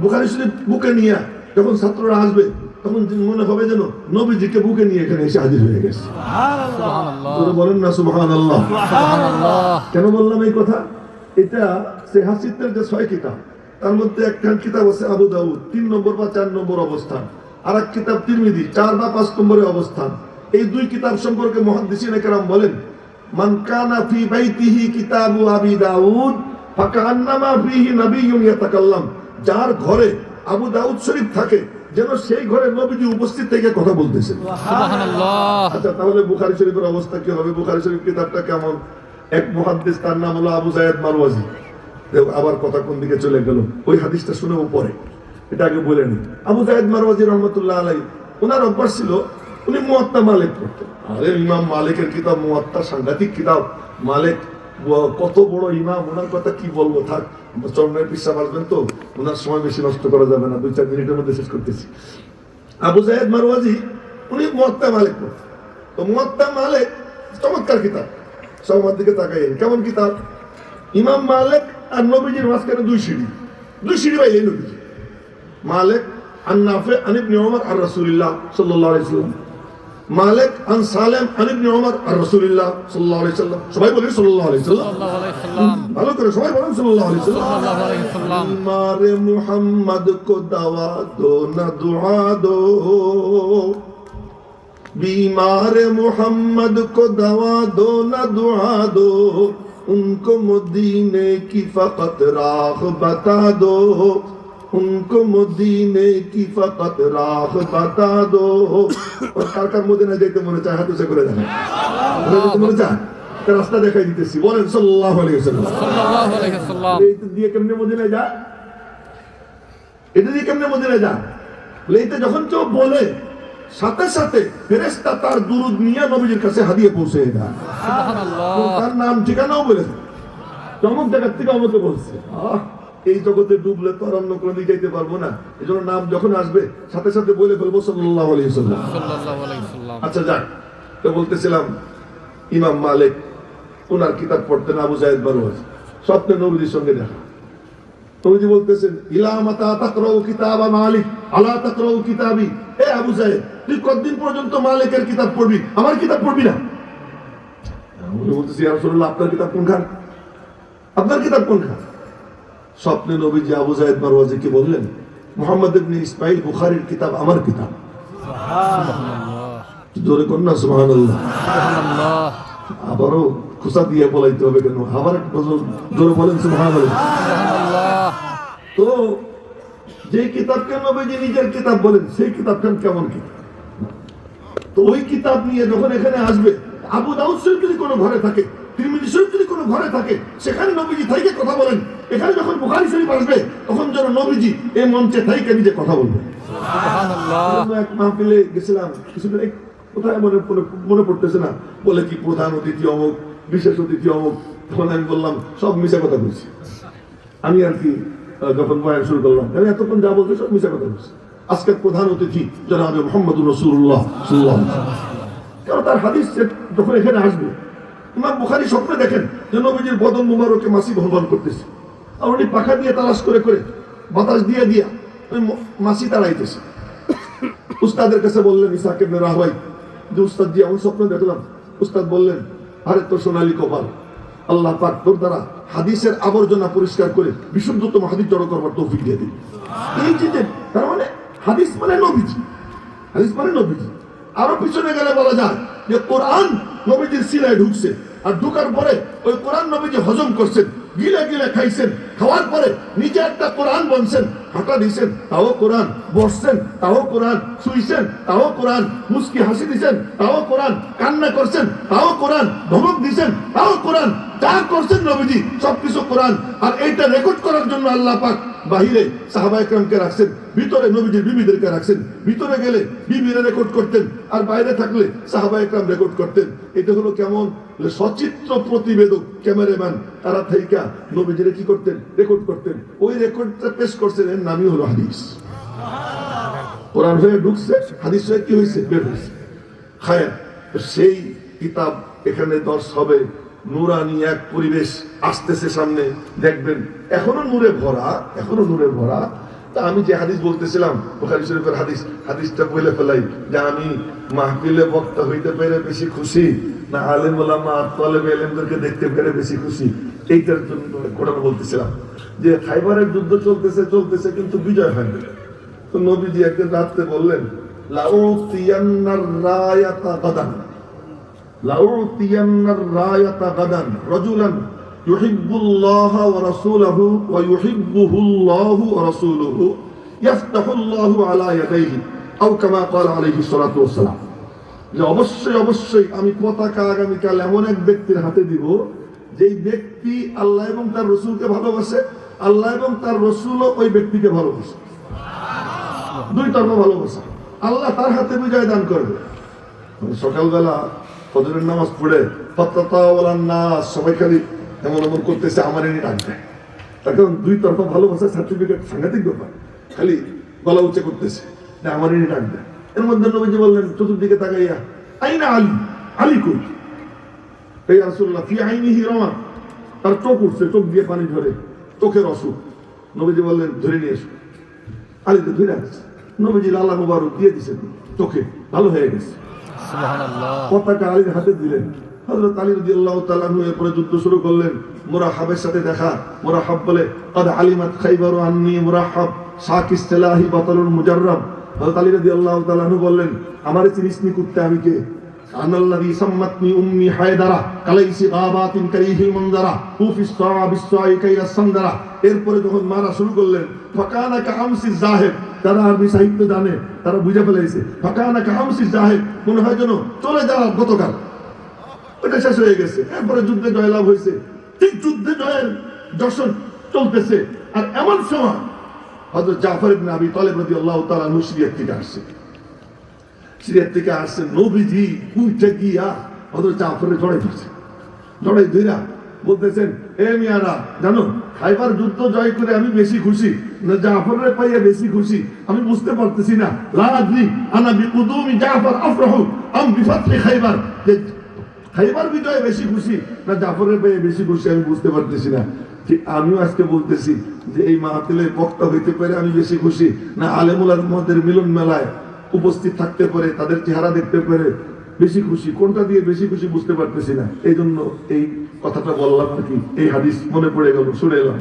বুখারি শরীফ বুকে নিয়ে যখন ছাত্ররা আসবে তখন মনে হবে যেন নবীজিকে বুকে নিয়ে এখানে এসে হাজির হয়ে গেছে। বলেন না সুবহান আল্লাহ কেন বললাম এই কথা? এটা সে হাসিতের যে ছয় কিতাব তার মধ্যে একটা কিতাব আছে আবু দাউদ তিন নম্বর বা চার নম্বর অবস্থান। আর এক কিতাব তিরমিদি চার বা পাঁচ নম্বরে অবস্থান। এই দুই কিতাব সম্পর্কে মহাদিসিন একরাম বলেন মান কানা ফি বাইতিহি কিতাবু আবি দাউদ ফাকান্নামা ফিহি নাবিয়্যুন ইয়াতাকাল্লাম। যার ঘরে আবু দাউদ শরীফ থাকে যেন সেই ঘরে নবীজি উপস্থিত থেকে কথা বলতেছেন। আচ্ছা তাহলে বুখারি শরীফের অবস্থা কি হবে? বুখারি শরীফ কিতাবটা কেমন? এক মুহাদ্দিস তার নাম হলো আবু জায়েদ মারওয়াজি। দেখো, আবার কথা কোন দিকে চলে গেল? ওই হাদিসটা শুনেও পরে। এটা আগে বলে নি আবু জায়েদ মারওয়াজি রহমতুল্লাহ আলাই ওনার অভ্যাস ছিল উনি মুয়াত্তা মালিক করতেন। আরে ইমাম মালিকের কিতাব মুয়াত্তা সাংঘাতিক কিতাব। মালিক কত বড় ইমাম, ওনার কথা কি বলব? থাক চরমের পিসাব আসবেন তো, ওনার সময় বেশি নষ্ট করা যাবে না, দুই, চার মিনিটের মধ্যে শেষ করতেছি। আবু জাহেদ মারওয়াজি, উনি মুয়াত্তা মালিক তো মুয়াত্তা মালিক, চমৎকার কিতাব। সব আমার দিকে তাকাই কেমন কিতাব? ইমাম মালিক আর নবীজির মাঝখানে দুই সিঁড়ি। দুই সিঁড়ি বাইলে নবীজি। মালিক আন নাফে আন ইবনে আর রাসূলুল্লাহ সাল্লাল্লাহু আলাইহি সাল্লাম মালিক আন সালেম আন ইবনে ওমর আর রাসূলুল্লাহ সাল্লাল্লাহু আলাইহি সাল্লাম সবাই বলেন সাল্লাল্লাহু আলাইহি সাল্লাম ভালো করে সবাই বলেন সাল্লাল্লাহু আলাইহি সাল্লাম मारे मोहम्मद को दवा दो न दुआ दो बीमार मोहम्मद को दवा दो न दुआ दो उनको मदीने की फकत राह बता दो उनको मदीने की फकत राह बता दो और কার কার মদিনা যেতে মনে চায় হাতে করে দেখেন মনে চায় তা রাস্তা দেখাই দিতেছি বলেন সাল্লাল্লাহু আলাইহি ওয়াসাল্লাম এইটা দিয়ে কেমনে মদিনায় যায় এটা দিয়ে কেমনে মদিনায় যায় বলে এটা যখন কেউ বলে সাথে সাথে ফেরেশতা তার দুরুদ নিয়ে নবীজির কাছে হাদিয়ে পৌঁছে দেয় এবং তার নাম ঠিকানাও বলে দেয়। চমক জায়গার থেকে আমাকে বলছে আহ এই জগতে ডুবলে তো আর অন্য কোনো দিকে যেতে পারব না। এই জন্য নাম যখন আসবে সাথে সাথে বলে ফেলব আলাইহি আচ্ছা যাক। তো বলতেছিলাম ইমাম মালিক ওনার কিতাব পড়তেন আবু বারোয়াজ স্বপ্নে নবীজির সঙ্গে দেখা। নবীজি বলতেছেন ইলা মাতা তাকরাউ কিতাবা মালিক আলা তাকরাউ কিতাবি? এ আবু জাহেদ তুই কতদিন পর্যন্ত মালিকের কিতাব পড়বি? আমার কিতাব পড়বি না। উনি বলতেছি ইয়া রাসূলুল্লাহ আপনার কিতাব কোন খান আপনার কিতাব কোন খান স্বপ্নে নবীজি আবু জাহেদ বারোয়াজি কি বললেন মোহাম্মদ ইবনে ইসমাইল বুখারীর কিতাব আমার কিতাব। জোরে কন্যা আবারও খুসা দিয়ে বলাইতে হবে কেন? আবার জোরে বলেন সুবহানাল্লাহ। তো যে কিতাবকে নবীজি নিজের কিতাব বলেন সেই কিতাবখান কেমন কিতাব? তো ওই কিতাব নিয়ে যখন এখানে আসবে আবু দাউদ শরীফ যদি কোনো ঘরে থাকে তিরমিজি শরীফ যদি কোনো ঘরে থাকে সেখানে নবীজি থাইকে কথা বলেন। এখানে যখন বুখারী শরীফ আসবে তখন যেন নবীজি এই মঞ্চে থাইকে নিজে কথা বলবে এক মাহফিলে গেছিলাম কিছুদিন কোথায় মনে মনে পড়তেছে না বলে কি প্রধান অতিথি অমুক বিশেষ অতিথি অমুক তখন আমি বললাম সব মিশা কথা বলছি। আমি আর কি যখন বয়ান শুরু করলাম আমি এতক্ষণ যা বলতে সব মিশা কথা বলছি। আজকের প্রধান অতিথি জনাবে মোহাম্মদ রসুল্লাহ সাল্লাম কারণ তার হাদিস যখন এখানে আসবে ইমাম বুখারি স্বপ্নে দেখেন যে নবীজির বদন মুবারকে মাসি ভ্রমণ করতেছে। আর উনি পাখা দিয়ে তালাশ করে করে বাতাস দিয়ে দিয়া ওই মাসি তাড়াইতেছে উস্তাদের কাছে বললেন, ইসাক রাহওয়াই যে উস্তাদ জি, এমন স্বপ্ন দেখলাম। উস্তাদ বললেন, আরে তো সোনালী কপাল। আল্লাহ পাক তোর দ্বারা হাদিসের আবর্জনা পরিষ্কার করে বিশুদ্ধতম হাদিস জড়ো করবার তৌফিক দিয়ে দিন এই যে, তার মানে হাদিস মানে নবীজি। হাদিস মানে নবীজি। আরও পিছনে গেলে বলা যায় যে কোরআন নবীজির সিলায় ঢুকছে। আর ঢুকার পরে ওই কোরআন নবীজি হজম করছেন, গিলে গিলে খাইছেন, খাওয়ার পরে নিজে একটা কোরআন বলছেন হাঁটা দিছেন, তাও কোরআন, বসছেন, তাও কোরআন, শুইছেন, তাও কোরআন মুস্কি হাসি দিছেন, তাও কোরআন, কান্না করছেন, তাও কোরআন, ধমক দিছেন, তাও কোরআন, যা করছেন নবীজি, সবকিছু কোরআন। আর এইটা রেকর্ড করার জন্য আল্লাহ পাক বাহিরে সাহাবা একরামকে রাখছেন, ভিতরে নবীজির বিবিদেরকে রাখছেন, ভিতরে গেলে বিবিরা রেকর্ড করতেন, আর বাইরে থাকলে সাহাবা একরাম রেকর্ড করতেন। এটা হলো কেমন? সচিত্র প্রতিবেদক, ক্যামেরাম্যান, তারা থাইকা নবীজিরা কি করতেন? রেকর্ড করতেন। ওই রেকর্ডটা পেশ করছেন এর নামই হলো হাদিস। কোরআন হয়ে ঢুকছে, হাদিস হয়ে কি হয়েছে বের হয়েছে সেই কিতাব এখানে দর্শ হবে। নুরানি এক পরিবেশ আসতেছে সামনে, দেখবেন, এখনও নূরে ভরা, এখনও নূরে ভরা। তা আমি যে হাদিস বলতেছিলাম, বুখারী শরীফের হাদিস, হাদিসটা বলে ফেলাই, যে আমি মাহফিলে বক্তা হইতে পেরে বেশি খুশি, না আলেম ওলামা এলেমদেরকে দেখতে পেরে বেশি খুশি, এইটার জন্য ঘটনা বলতেছিলাম। যে খাইবারের যুদ্ধ চলতেছে চলতেছে, কিন্তু বিজয় হয়নি তো নবীজি একদিন রাত্রে বললেন, লাউতিয়ান্নার রায়াতা গাদান রায়াতা গাদান রাজুলান ইউহিব্বুল্লাহ ওয়া রাসূলুহু ওয়া ইউহিব্বুহুল্লাহু ওয়া রাসূলুহু ইয়াফতাহুল্লাহু আলা ইয়াদাইহি আও কামা ক্বালা আলাইহিস সালাতু ওয়াস সালাম যে অবশ্যই অবশ্যই আমি পতাকা আগামীকাল এমন এক ব্যক্তির হাতে দিব, যেই ব্যক্তি আল্লাহ এবং তার রসুলকে ভালোবাসে, আল্লাহ এবং তার রসুলও ওই ব্যক্তিকে ভালোবাসে। দুই তর্ম ভালোবাসা। আল্লাহ তার হাতে বিজয় দান করবে। সকালবেলা ফজরের নামাজ পড়ে ফত্তাওয়ালার না সবাই খালি এমন এমন করতেছে আমার এনে ডাকবে তখন দুই তরফা ভালোবাসার সার্টিফিকেট সাংঘাতিক ব্যাপার। খালি গলা উঁচে করতেছে, না আমার এনে ডাকবে এর মধ্যে নবীজি বললেন, চতুর্দিকে তাকাইয়া, আইনা আলী আলী কই? এই রাসূলুল্লাহ, ফি আইনিহি রমা তার চোখ উঠছে, চোখ দিয়ে পানি ঝরে, চোখের অসুখ। নবীজি বললেন, ধরে নিয়ে এসো। আলী তো ধরে আছে নবীজি আল্লাহ মুবারক দিয়ে দিছে, চোখে, ভালো হয়ে গেছে। পতাকা আলীর হাতে দিলেন? আলী এরপরে যুদ্ধ শুরু করলেন। সাথে দেখা। বলে, কদ আলিমাত বাতালুন মুজাররাব। আলী বললেন, আমার চিনিস নি কুত্তে আমি কে? আনাল্লাযী সাম্মাতনি উম্মি হায়দারা, কালাইসি গাবাতিন কারিহিল মানজারা হুফিস সাআ কাইরা এরপরে যখন মারা শুরু করলেন, ফাকানা কামসি জাহির তারা আরবি সাহিত্য জানে তারা বুঝে ফেলেছে। ফাকানা কামসি জাহেদ, মনে হয় যেন চলে যাওয়ার গতকাল। ওটা শেষ হয়ে গেছে। এরপরে যুদ্ধে জয়লাভ হয়েছে। ঠিক যুদ্ধে জয়ের দর্শন চলতেছে। আর এমন সময় হযরত জাফর ইবনে আবি তালিব রাদিয়াল্লাহু তাআলা আনহু সিরিয়া থেকে আসছে। সিরিয়া থেকে আসছে নবীজি উঠে গিয়া হযরত জাফরের জড়াই ধরছে। জড়াই ধইরা বলতেছেন, এ মিয়ারা, জানো, খাইবার যুদ্ধ জয় করে আমি বেশি খুশি। জাফরের পাইয়া বেশি খুশি। আমি বুঝতে পারতেছি না। লা আদরি আনা বিকুদুমি জাফর আফরাহু, আম বিফাতহি খাইবার। খাইবার বিজয়ে বেশি খুশি, না, জাফরের পেয়ে বেশি খুশি আমি বুঝতে পারতেছি না। ঠিক আমিও আজকে বলতেছি যে এই মাহফিলের বক্তা হইতে পারে আমি বেশি খুশি। না আলেমুল আজমদের মিলন মেলায় উপস্থিত থাকতে পারে, তাদের চেহারা দেখতে পারে বেশি খুশি, কোনটা দিয়ে বেশি খুশি বুঝতে পারতেছি না। এই জন্য এই কথাটা বললাম আর কি এই হাদিস মনে পড়ে গেল, শুনে এলাম।